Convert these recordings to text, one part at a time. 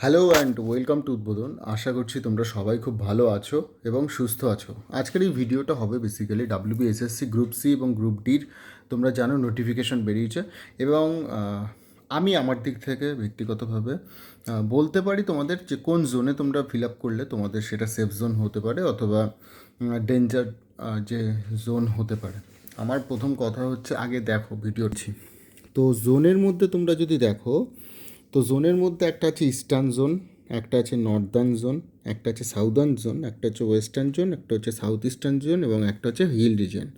Hello and welcome to উদ্বোধন আশা করছি তোমরা সবাই খুব ভালো আছো এবং সুস্থ আছো। আজকের এই ভিডিওটা হবে basically WB SSC group C এবং গ্রুপ ডির তোমরা জানো নোটিফিকেশন বেরিয়েছে এবং আমি আমার দিক থেকে ব্যক্তিগতভাবে বলতে পারি তোমাদের যে কোন জোনে তোমরা ফিল আপ করলে তোমাদের সেটা সেফ জোন হতে পারে অথবা ডেঞ্জার যে জোন হতে পারে। আমার প্রথম কথা হচ্ছে আগে দেখো ভিডিওটি তো জোনের মধ্যে তোমরা যদি দেখো তো জোনের মধ্যে একটা আছে ইস্টার্ন জোন একটা আছে নর্দার্ন জোন একটা আছে সাউদার্ন জোন একটা হচ্ছে ওয়েস্টার্ন জোন একটা হচ্ছে সাউথ ইস্টার্ন জোন এবং একটা হচ্ছে হিল রিজন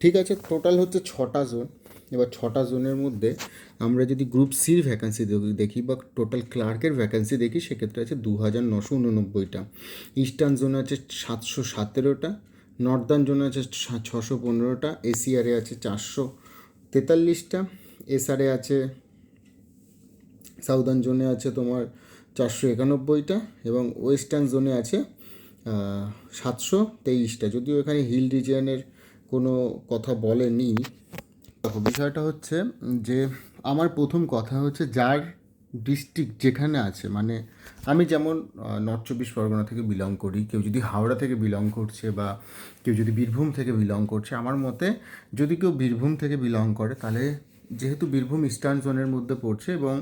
ঠিক আছে টোটাল হচ্ছে ছটা জোন এবার ছটা জোনের মধ্যে আমরা যদি গ্রুপ সির ভ্যাকান্সি দেখি বা টোটাল ক্লার্কের ভ্যাকান্সি দেখি, সেক্ষেত্রে আছে দু হাজার নশো উননব্বইটা। ইস্টার্ন জোনে আছে সাতশো সতেরোটা নর্দার্ন জোনে আছে ছশো পনেরোটা এসিআরে আছে চারশো তেতাল্লিশটা এসআরে আছে সাউদার্ন জোনে আছে তোমার চারশো একানব্বইটা এবং ওয়েস্টার্ন জোনে আছে সাতশো তেইশটা। যদিও এখানে হিল রিজিয়নের কোনো কথা বলেনি। দেখো, বিষয়টা হচ্ছে যে আমার প্রথম কথা হচ্ছে যার ডিস্ট্রিক্ট যেখানে আছে মানে আমি যেমন নর্থ চব্বিশ পরগনা থেকে বিলং করি, কেউ যদি হাওড়া থেকে বিলং করছে বা কেউ যদি বীরভূম থেকে বিলং করছে, আমার মতে যদি কেউ বীরভূম থেকে বিলং করে, তাহলে যেহেতু বীরভূম ইস্টার্ন জোনের মধ্যে পড়ছে এবং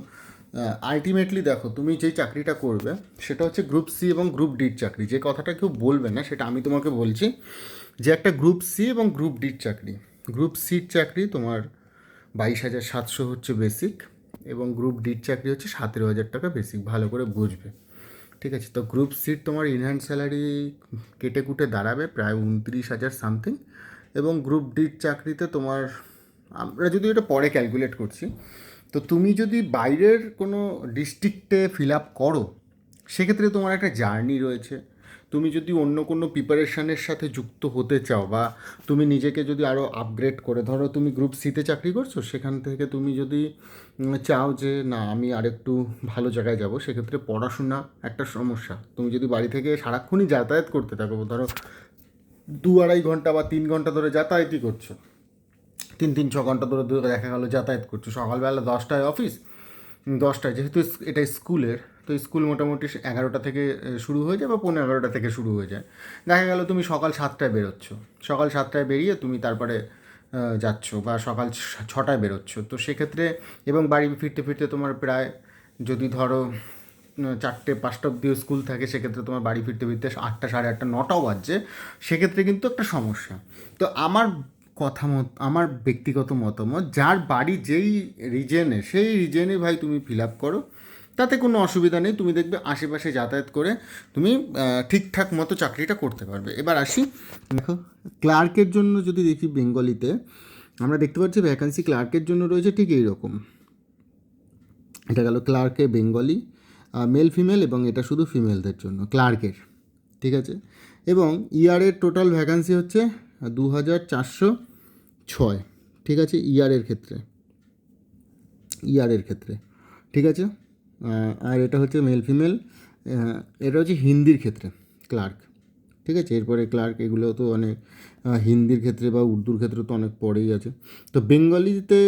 আলটিমেটলি দেখো তুমি যেই চাকরিটা করবে সেটা হচ্ছে গ্রুপ সি এবং গ্রুপ ডির চাকরি। যে কথাটা কেউ বলবে না সেটা আমি তোমাকে বলছি যে একটা গ্রুপ সি এবং গ্রুপ ডির চাকরি। গ্রুপ সির চাকরি তোমার বাইশ হাজার সাতশো হচ্ছে বেসিক এবং গ্রুপ ডির চাকরি হচ্ছে সতেরো হাজার টাকা বেসিক ভালো করে বুঝবে। ঠিক আছে? তো গ্রুপ সিট তোমার ইনহ্যান্ড স্যালারি কেটে কুটে দাঁড়াবে প্রায় উনত্রিশ হাজার সামথিং এবং গ্রুপ ডির চাকরিতে তোমার আমরা যদি এটা পরে ক্যালকুলেট করছি তো তুমি যদি বাইরের কোনো ডিস্ট্রিক্টে ফিল আপ করো, সেক্ষেত্রে তোমার একটা জার্নি রয়েছে। তুমি যদি অন্য কোনো প্রিপারেশানের সাথে যুক্ত হতে চাও বা তুমি নিজেকে যদি আরও আপগ্রেড করে, ধরো তুমি গ্রুপ সিতে চাকরি করছ, সেখান থেকে তুমি যদি চাও যে, না, আমি আরেকটু ভালো জায়গায় যাব, সেক্ষেত্রে পড়াশোনা একটা সমস্যা। তুমি যদি বাড়ি থেকে সারাক্ষণই যাতায়াত করতে থাকো, ধরো দু আড়াই ঘণ্টা বা তিন ঘণ্টা ধরে যাতায়াতই করছ তিন তিন, ছ ঘণ্টা ধরে ধরে দেখা গেলো, যাতায়াত করছ। সকালবেলা দশটায় অফিস দশটায়। যেহেতু এটা স্কুলের, তো স্কুল মোটামুটি এগারোটা থেকে শুরু হয়ে যায় বা পনেরো এগারোটা থেকে শুরু হয়ে যায়। দেখা গেল তুমি সকাল সাতটায় বেরোচ্ছ। সকাল সাতটায় বেরিয়ে তুমি তারপরে যাচ্ছ বা সকাল ছটায় বেরোচ্ছ। তো সেক্ষেত্রে এবং বাড়ি ফিরতে ফিরতে তোমার প্রায় যদি ধরো চারটে, পাঁচটা অব্দি স্কুল থাকে, সেক্ষেত্রে তোমার বাড়ি ফিরতে ফিরতে আটটা, সাড়ে আটটা, নটাও বাজছে। সেক্ষেত্রে কিন্তু একটা সমস্যা। তো আমার কথা মত, আমার ব্যক্তিগত মতামত, যার বাড়ি যেই রিজেনে সেই রিজেনে ভাই তুমি ফিল আপ করো। তাতে কোনো অসুবিধা নেই, তুমি দেখবে আশেপাশে যাতায়াত করে তুমি ঠিকঠাক মতো চাকরিটা করতে পারবে। এবার আসি, দেখো ক্লার্কের জন্য যদি দেখি বেঙ্গলিতে আমরা দেখতে পাচ্ছি ভ্যাকান্সি ক্লার্কের জন্য রয়েছে ঠিক এইরকম। এটা গেল ক্লার্কে বেঙ্গলি মেল ফিমেল এবং এটা শুধু ফিমেলদের জন্য ক্লার্কের ঠিক আছে? এবং ইয়ারের টোটাল ভ্যাকান্সি হচ্ছে দু হাজার চারশো ছয়। ঠিক আছে? ইয়ারের ক্ষেত্রে। ইয়ারের ক্ষেত্রে। ঠিক আছে? আর এটা হচ্ছে মেল ফিমেল এটা হচ্ছে হিন্দির ক্ষেত্রে ক্লার্ক ঠিক আছে? এরপরে ক্লার্ক এগুলো তো অনেক হিন্দির ক্ষেত্রে বা উর্দুর ক্ষেত্রে তো অনেক পরেই আছে। তো বেঙ্গলিতে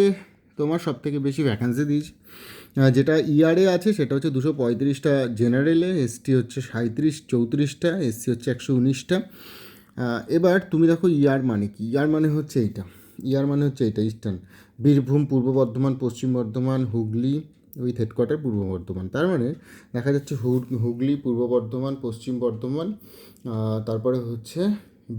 তোমার সব থেকে বেশি ভ্যাকান্সি দিয়েছে। যেটা ইয়ারে আছে সেটা হচ্ছে দুশো পঁয়ত্রিশটা জেনারেলে এসটি হচ্ছে সাঁত্রিশ চৌত্রিশটা এসসি হচ্ছে একশো উনিশটা। এবার তুমি দেখো ইয়ার মানে কি? ইয়ার মানে হচ্ছে এইটা। ইয়ার মানে হচ্ছে এইটা, eastern. Birbhum, Purba Bardhaman, Paschim Bardhaman, Hooghly with headquarter পূর্ব বর্ধমান। তার মানে দেখা যাচ্ছে হুগ- হুগলি, পূর্ব বর্ধমান, পশ্চিম বর্ধমান তারপরে হচ্ছে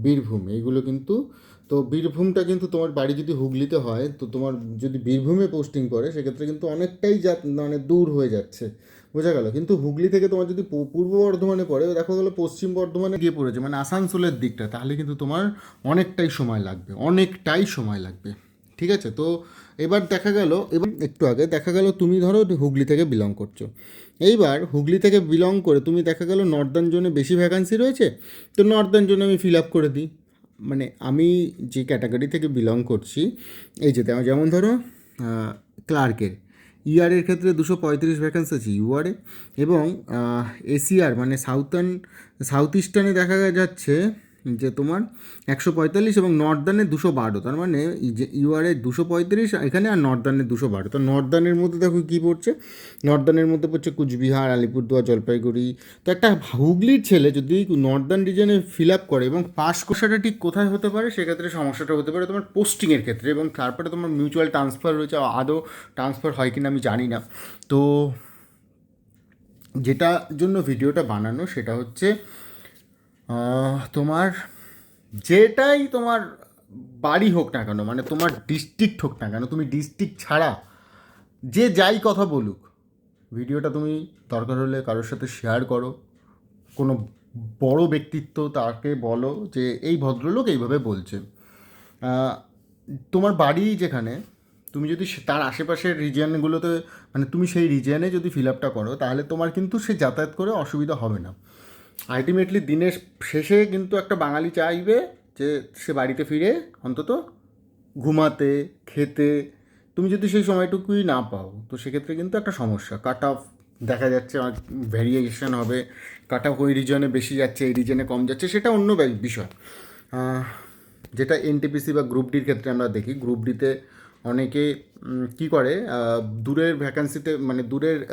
বীরভূম। এইগুলো কিন্তু তো বীরভূমটা কিন্তু তোমার বাড়ি যদি হুগলিতে হয়, তো তোমার যদি বীরভূমে পোস্টিং করে, সেক্ষেত্রে কিন্তু অনেকটাই যা মানে দূর হয়ে যাচ্ছে। বোঝা গেল। কিন্তু হুগলি থেকে তোমার যদি পূর্ব বর্ধমানে পড়ে দেখো গেলো পশ্চিম বর্ধমানে গিয়ে পড়েছে। মানে আসানসোলের দিকটা, তাহলে কিন্তু তোমার অনেকটাই সময় লাগবে, অনেকটাই সময় লাগবে। ঠিক আছে? তো এবার দেখা গেল, এবার একটু আগে দেখা গেল তুমি ধরো হুগলি থেকে বিলং করছ। এইবার হুগলি থেকে বিলং করে তুমি দেখা গেল নর্দার্ন জোনে বেশি ভ্যাকান্সি রয়েছে, তো নর্দার্ন জোনে আমি ফিল আপ করে দিই। মানে আমি যে ক্যাটাগরি থেকে বিলং করছি, এই যে তেমন- যেমন ধরো ক্লার্কের ইআরের ক্ষেত্রে দুশো পঁয়ত্রিশ ভ্যাকান্সি আছে ইউআরে এবং এসিআর মানে সাউথার্ন সাউথ ইস্টার্নে দেখা যাচ্ছে যে তোমার একশো পঁয়তাল্লিশ এবং নর্দার্নে দুশো বারো, তার মানে যে দুশো পঁয়ত্রিশ, এখানে আর নর্দার্নে দুশো বারো, তো নর্দার্নের মধ্যে দেখো কী পড়ছে? নর্দার্নের মধ্যে পড়ছে কুচবিহার, আলিপুরদুয়ার, জলপাইগুড়ি, তো একটা হুগলির ছেলে যদি নর্দার্ন রিজনে ফিল আপ করে এবং পাস কোষাটা ঠিক কোথায় হতে পারে? সেক্ষেত্রে সমস্যাটা হতে পারে তোমার পোস্টিংয়ের ক্ষেত্রে এবং তারপরে তোমার মিউচুয়াল ট্রান্সফার রয়েছে আদৌ ট্রান্সফার হয় কিনা আমি জানি না। তো যেটার জন্য ভিডিওটা বানানো সেটা হচ্ছে তোমার যেটাই তোমার বাড়ি হোক না কেন মানে তোমার ডিস্ট্রিক্ট হোক না কেন, তুমি ডিস্ট্রিক্ট ছাড়া যে যাই কথা বলুক, ভিডিওটা তুমি দরকার হলে কারোর সাথে শেয়ার করো। কোনো বড় ব্যক্তিত্ব তাকে বলো যে এই ভদ্রলোক এইভাবে বলছে। তোমার বাড়ি যেখানে, তুমি যদি তার আশেপাশের রিজিয়নগুলোতে মানে তুমি সেই রিজিয়নে যদি ফিল আপটা করো, তাহলে তোমার কিন্তু সে যাতায়াত করে অসুবিধা হবে না। আলটিমেটলি দিনের শেষে কিন্তু একটা বাঙালি চাইবে যে সে বাড়িতে ফিরে অন্তত ঘুমাতে, খেতে। তুমি যদি সেই সময়টুকুই না পাও, তো সেক্ষেত্রে কিন্তু একটা সমস্যা। কাট অফ দেখা যাচ্ছে ভ্যারিয়েশন হবে। কাট অফ ওই রিজনে বেশি যাচ্ছে, এই রিজনে কম যাচ্ছে, সেটা অন্য বিষয়। যেটা এনটিপিসি বা গ্রুপ ডির ক্ষেত্রে আমরা দেখি। গ্রুপ ডিতে অনেকে কি করে? দূরের ভ্যাকান্সিতে মানে দূরের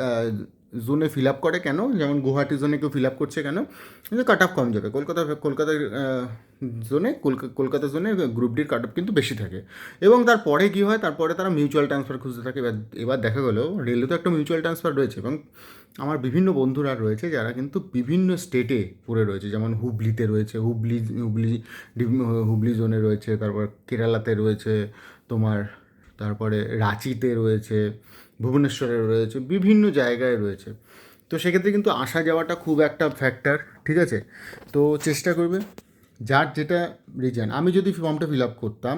জোনে ফিল আপ করে কেন? যেমন গুয়াহাটি জোনে কেউ ফিল আপ করছে কেন? কাট অফ কম যাবে। কলকাতা কলকাতার জোনে কলকাতা জোনে গ্রুপ ডির কাট অফ কিন্তু বেশি থাকে। এবং তারপরে কী হয়? তারপরে তারা মিউচুয়াল ট্রান্সফার খুঁজতে থাকে। এবার এবার দেখা গেলো রেলে তো একটা মিউচুয়াল ট্রান্সফার রয়েছে এবং আমার বিভিন্ন বন্ধুরা রয়েছে যারা কিন্তু বিভিন্ন স্টেটে পড়ে রয়েছে। যেমন হুবলিতে রয়েছে, হুবলি হুবলি হুবলি জোনে রয়েছে, তারপর কেরালাতে রয়েছে, তোমার তারপরে রাঁচিতে রয়েছে ভুবনেশ্বরে রয়েছে, বিভিন্ন জায়গায় রয়েছে। তো সেক্ষেত্রে কিন্তু আসা যাওয়াটা খুব একটা ফ্যাক্টর ঠিক আছে? তো চেষ্টা করবে, যার যেটা রিজন আমি যদি ফর্মটা ফিল আপ করতাম,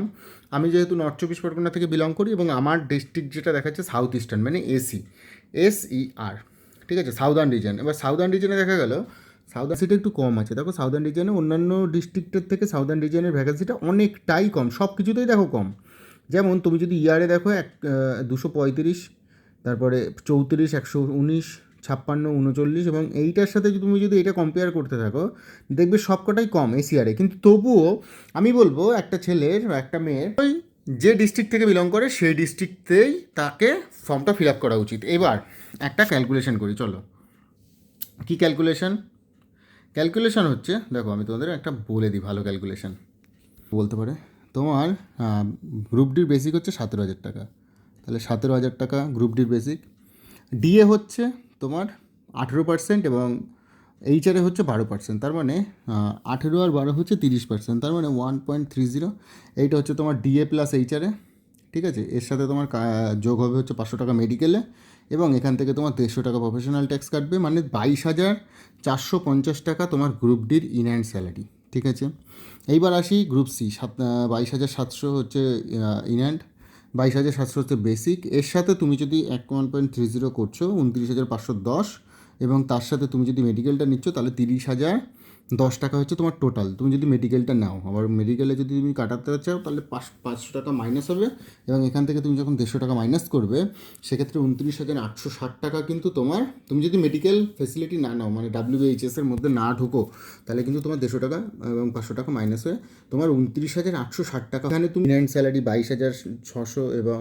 আমি যেহেতু নর্থ চব্বিশ পরগনা থেকে বিলং করি এবং আমার ডিস্ট্রিক্ট যেটা দেখাচ্ছে সাউথ ইস্টার্ন মানে এসি এস ই আর ঠিক আছে? সাউদার্ন রিজন এবার সাউদার্ন রিজনে দেখা গেল সাউদার্ন সিটা একটু কম আছে। দেখো সাউদার্ন রিজনে অন্যান্য ডিস্ট্রিক্টের থেকে সাউদার্ন রিজনের ভ্যাকান্সিটা অনেকটাই কম। সব কিছুতেই দেখো কম। যেমন তুমি যদি ইয়ারে দেখো এক দুশো পঁয়ত্রিশ তারপরে চৌত্রিশ, একশো উনিশ, ছাপ্পান্ন, উনচল্লিশ এবং এইটার সাথে তুমি যদি এটা কম্পেয়ার করতে থাকো, দেখবে সবকটাই কম এসিআরে কিন্তু তবুও আমি বলব একটা ছেলের বা একটা মেয়ের ওই যে ডিস্ট্রিক্ট থেকে বিলং করে, সেই ডিস্ট্রিক্টেই তাকে ফর্মটা ফিল আপ করা উচিত। এবার একটা ক্যালকুলেশন করি, চলো। কি ক্যালকুলেশন ক্যালকুলেশন হচ্ছে, দেখো আমি তোমাদের একটা বলে দিই ভালো ক্যালকুলেশন বলতে পারে তোমার গ্রুপ ডির বেসিক হচ্ছে সতেরো হাজার টাকা। তাহলে সতেরো হাজার টাকা গ্রুপ ডির বেসিক ডিএ হচ্ছে তোমার আঠেরো পার্সেন্ট এবং এইচআরে হচ্ছে বারো পার্সেন্ট তার মানে আঠেরো আর বারো হচ্ছে তিরিশ পার্সেন্ট তার মানে ওয়ান পয়েন্ট থ্রি জিরো এইটা হচ্ছে তোমার ডিএ প্লাস এইচআরে ঠিক আছে? এর সাথে তোমার যোগ হবে হচ্ছে পাঁচশো টাকা মেডিকেলে এবং এখান থেকে তোমার দেড়শো টাকা প্রফেশনাল ট্যাক্স কাটবে। মানে বাইশ হাজার চারশো পঞ্চাশ টাকা তোমার গ্রুপ ডির ইন হ্যান্ড স্যালারি ঠিক আছে? এইবার আসি গ্রুপ সি সাত বাইশ হাজার সাতশো হচ্ছে ইন হ্যান্ড বাইশ হাজার সাতশো হচ্ছে বেসিক এর সাথে তুমি যদি এক ওয়ান পয়েন্ট থ্রি জিরো করছ, উনত্রিশ হাজার পাঁচশো দশ, এবং তার সাথে তুমি যদি মেডিকেলটা নিচ্ছ, তাহলে তিরিশ হাজার দশ টাকা হচ্ছে তোমার টোটাল তুমি যদি মেডিকেলটা নাও, আবার মেডিকেলে যদি তুমি কাটাতে চাও, তাহলে পাঁচ, পাঁচশো টাকা মাইনাস হবে এবং এখান থেকে তুমি যখন দেড়শো টাকা মাইনাস করবে, সেক্ষেত্রে উনত্রিশ হাজার আটশো ষাট টাকা কিন্তু তোমার, তুমি যদি মেডিকেল ফেসিলিটি না নাও মানে ডাব্লিউএইচএস এর মধ্যে না ঢুকো, তাহলে কিন্তু তোমার দেড়শো টাকা এবং পাঁচশো টাকা মাইনাস হয়ে তোমার উনত্রিশ হাজার আটশো ষাট টাকা। এখানে তুমি ইনহ্যান্ড স্যালারি বাইশ হাজার ছশো এবং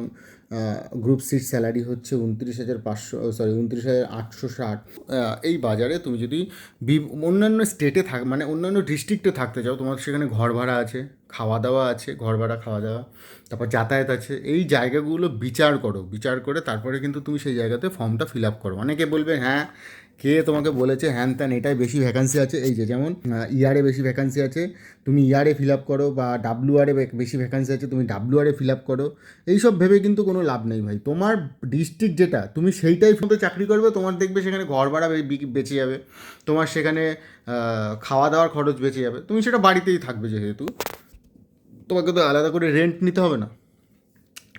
গ্রুপ সিট স্যালারি হচ্ছে উনত্রিশ হাজার পাঁচশো সরি উনত্রিশ হাজার আটশো ষাট। এই বাজারে তুমি যদি বি- অন্যান্য স্টেটে থাক মানে অন্যান্য ডিস্ট্রিক্টে থাকতে চাও, তোমার সেখানে ঘর ভাড়া আছে খাওয়া দাওয়া আছে, ঘর ভাড়া খাওয়া দাওয়া তারপর যাতায়াত আছে, এই জায়গাগুলো বিচার করো। বিচার করে তারপরে কিন্তু তুমি সেই জায়গাতে ফর্মটা ফিল আপ করো। অনেকে বলবে হ্যাঁ কে তোমাকে বলেছে, হ্যান ত্যান, এটাই বেশি ভ্যাকান্সি আছে। এই যে যেমন ইয়ারে বেশি ভ্যাকান্সি আছে, তুমি ইয়ারে ফিল আপ করো বা ডাব্লু আরে বেশি ভ্যাকান্সি আছে, তুমি ডাব্লু আরে ফিল আপ করো, এইসব ভেবে কিন্তু কোনো লাভ নেই ভাই। তোমার ডিস্ট্রিক্ট যেটা, তুমি সেইটাই ফোনতে চাকরি করবে, তোমার দেখবে সেখানে ঘর ভাড়া বেঁচে যাবে, তোমার সেখানে খাওয়া দাওয়ার খরচ বেঁচে যাবে, তুমি সেটা বাড়িতেই থাকবে যেহেতু। তোমাকে তো আলাদা করে রেন্ট নিতে হবে না।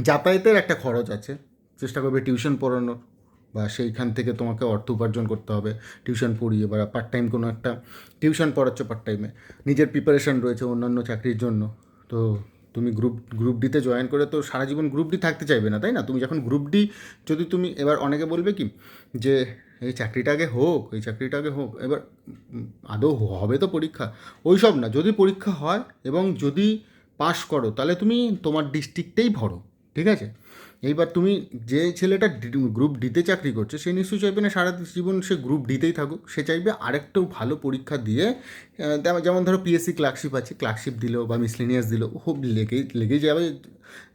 যাতায়াতের একটা খরচ আছে, চেষ্টা করবে টিউশন পড়ানোর। বা সেইখান থেকে তোমাকে অর্থ উপার্জন করতে হবে টিউশন পড়িয়ে বা পার্ট টাইম কোনো একটা টিউশন পড়াচ্ছ পার্ট টাইমে নিজের প্রিপারেশন রয়েছে অন্যান্য চাকরির জন্য। তো তুমি গ্রুপ গ্রুপ ডিতে জয়েন করে তো সারা জীবন গ্রুপ ডি থাকতে চাইবে না, তাই না? তুমি যখন গ্রুপ ডি যদি তুমি এবার অনেকে বলবে কি যে, এই চাকরিটা আগে হোক, এই চাকরিটা আগে হোক, এবার আদৌ হবে তো পরীক্ষা? ওই সব না, যদি পরীক্ষা হয় এবং যদি পাশ করো, তাহলে তুমি তোমার ডিস্ট্রিক্টেই ভরো, ঠিক আছে? এইবার তুমি যে ছেলেটা গ্রুপ ডিতে চাকরি করছে, সে নিশ্চয়ই চাইবে না সারা জীবন সে গ্রুপ ডিতেই থাকুক। সে চাইবে আরেকটু ভালো পরীক্ষা দিয়ে যেমন ধরো পিএসসি ক্লার্কশিপ আছে ক্লার্কশিপ দিলো বা মিসলেনিয়াস দিলো খুব লেগেই লেগেই যাবে,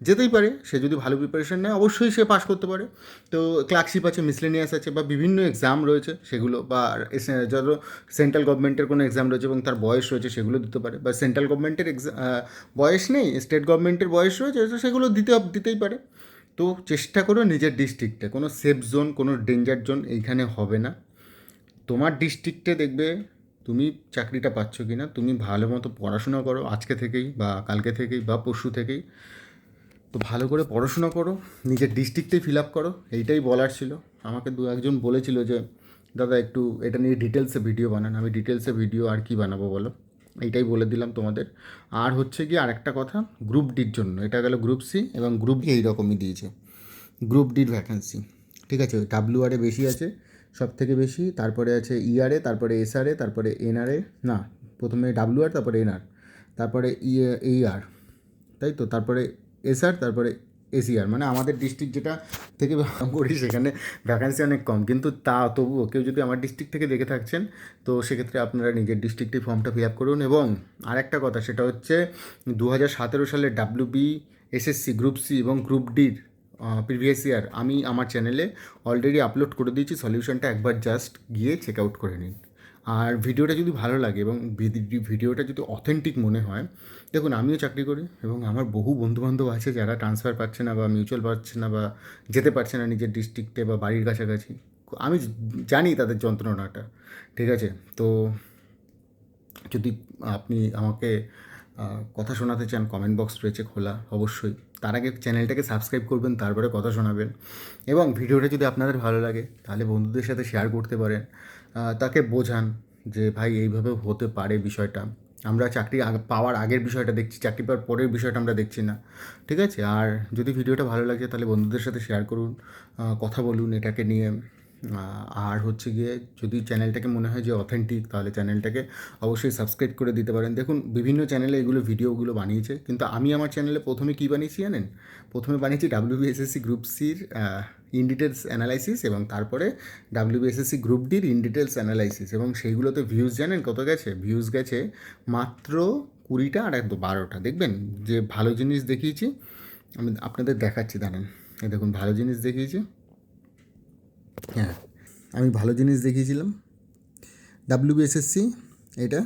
যেতেই পারে। সে যদি ভালো প্রিপারেশন নেয়, অবশ্যই সে পাশ করতে পারে। তো ক্লার্কশিপ আছে মিসলেনিয়াস আছে বা বিভিন্ন এক্সাম রয়েছে সেগুলো, বা যত সেন্ট্রাল গভর্নমেন্টের কোনো এক্সাম রয়েছে এবং তার বয়স রয়েছে সেগুলো দিতে পারে। বা সেন্ট্রাল গভর্নমেন্টের বয়স নেই স্টেট গভর্নমেন্টের বয়স রয়েছে সেগুলো দিতে, দিতেই পারে। তো চেষ্টা করো নিজের ডিস্ট্রিক্টে কোনো সেফ জোন কোনো ডেঞ্জার জোন এইখানে হবে না। তোমার ডিস্ট্রিক্টে দেখবে তুমি চাকরিটা পাচ্ছ কি না তুমি ভালো মতো পড়াশোনা করো আজকে থেকেই বা কালকে থেকেই বা পরশু থেকেই। তো ভালো করে পড়াশোনা করো, নিজের ডিস্ট্রিক্টেই ফিল আপ করো, এইটাই বলার ছিল। আমাকে দু একজন বলেছিল যে, দাদা, একটু এটা নিয়ে ডিটেলসে ভিডিও বানান। আমি ডিটেলসে ভিডিও আর কি বানাবো বলো? এইটাই বলে দিলাম তোমাদের। আর হচ্ছে কি আরেকটা কথা গ্রুপ ডির জন্য। এটা গেল গ্রুপ সি এবং গ্রুপ ডি এইরকমই দিয়েছে। গ্রুপ ডির ভ্যাকেন্সি ঠিক আছে? ডাব্লিউ আরে বেশি আছে সব থেকে বেশি। তারপরে আছে ইআরএ তারপরে এসআরএ তারপরে এনআরএ না, প্রথমে ডাব্লিউ আর তারপরে এনআর তারপরে ই এইআর তাই তো? তারপরে এসআর তারপরে এসিআর মানে আমাদের ডিস্ট্রিক্ট যেটা থেকে করি সেখানে ভ্যাকান্সি অনেক কম। কিন্তু তা তবুও কেউ যদি আমার ডিস্ট্রিক্ট থেকে দেখে থাকছেন, তো সেক্ষেত্রে আপনারা নিজের ডিস্ট্রিক্টে ফর্মটা ফিল আপ করুন। এবং আরেকটা কথা, সেটা হচ্ছে দু হাজার সতেরো সালে W B SSC group C এবং গ্রুপ ডির প্রিভিয়াস ইয়ার আমি আমার চ্যানেলে অলরেডি আপলোড করে দিয়েছি। সলিউশনটা একবার জাস্ট গিয়ে চেক আউট করে নিন। আর ভিডিওটা যদি ভালো লাগে এবং ভিডি- ভিডিওটা যদি অথেন্টিক মনে হয়, দেখুন আমিও চাকরি করি এবং আমার বহু বন্ধুবান্ধব আছে যারা ট্রান্সফার পাচ্ছে না বা মিউচুয়াল পাচ্ছে না বা যেতে পারছে না নিজের ডিস্ট্রিক্টে বা বাড়ির কাছাকাছি। আমি জানি তাদের যন্ত্রণাটা, ঠিক আছে? তো যদি আপনি আমাকে কথা শোনাতে চান কমেন্ট বক্স রয়েছে খোলা, অবশ্যই। তার আগে চ্যানেলটাকে সাবস্ক্রাইব করবেন, তারপরে কথা শোনাবেন। এবং ভিডিওটা যদি আপনাদের ভালো লাগে, তাহলে বন্ধুদের সাথে শেয়ার করতে পারেন। তাকে বোঝান যে, ভাই, এইভাবে হতে পারে বিষয়টা। আমরা চাকরি পাওয়ার আগের বিষয়টা দেখছি, চাকরি পাওয়ার পরের বিষয়টা আমরা দেখছি না। ঠিক আছে? আর যদি ভিডিওটা ভালো লাগে, তাহলে বন্ধুদের সাথে শেয়ার করুন। কথা বলুন এটাকে নিয়ে। আর হচ্ছে গিয়ে যদি চ্যানেলটাকে মনে হয় যে অথেন্টিক তাহলে চ্যানেলটাকে অবশ্যই সাবস্ক্রাইব করে দিতে পারেন। দেখুন, বিভিন্ন চ্যানেলে এগুলো ভিডিওগুলো বানিয়েছে, কিন্তু আমি আমার চ্যানেলে প্রথমে কী বানিয়েছি জানেন? প্রথমে বানিয়েছি ডাব্লিউবিএসএসসি গ্রুপ সির ইন ডিটেলস অ্যানালাইসিস এবং তারপরে ডাব্লিউবিএসএসসি গ্রুপ ডির ইন ডিটেলস অ্যানালাইসিস এবং সেইগুলোতে ভিউজ জানেন কত গেছে? ভিউজ গেছে মাত্র কুড়িটা আর একদম বারোটা। দেখবেন যে ভালো জিনিস দেখিয়েছি, আমি আপনাদের দেখাচ্ছি, দাঁড়ান। দেখুন, ভালো জিনিস দেখিয়েছি। হ্যাঁ আমি ভালো জিনিস দেখিয়েছিলাম। ডাব্লিউবিএসএসসি এটা,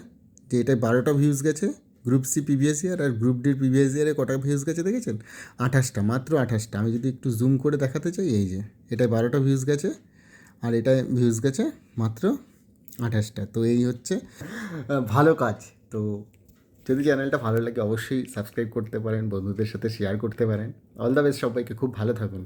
যে এটা বারোটা ভিউজ গেছে গ্রুপ সি প্রিভিয়াস ইয়ার আর গ্রুপ ডির প্রিভিয়াস ইয়ারে কটা ভিউজ গেছে দেখেছেন? আঠাশটা, মাত্র আঠাশটা। আমি যদি একটু জুম করে দেখাতে চাই, এই যে, এটায় বারোটা ভিউজ গেছে আর এটায় ভিউজ গেছে মাত্র আঠাশটা। তো এই হচ্ছে ভালো কাজ। তো যদি চ্যানেলটা ভালো লাগে, অবশ্যই সাবস্ক্রাইব করতে পারেন, বন্ধুদের সাথে শেয়ার করতে পারেন। অল দ্য বেস্ট সবাইকে, খুব ভালো থাকুন।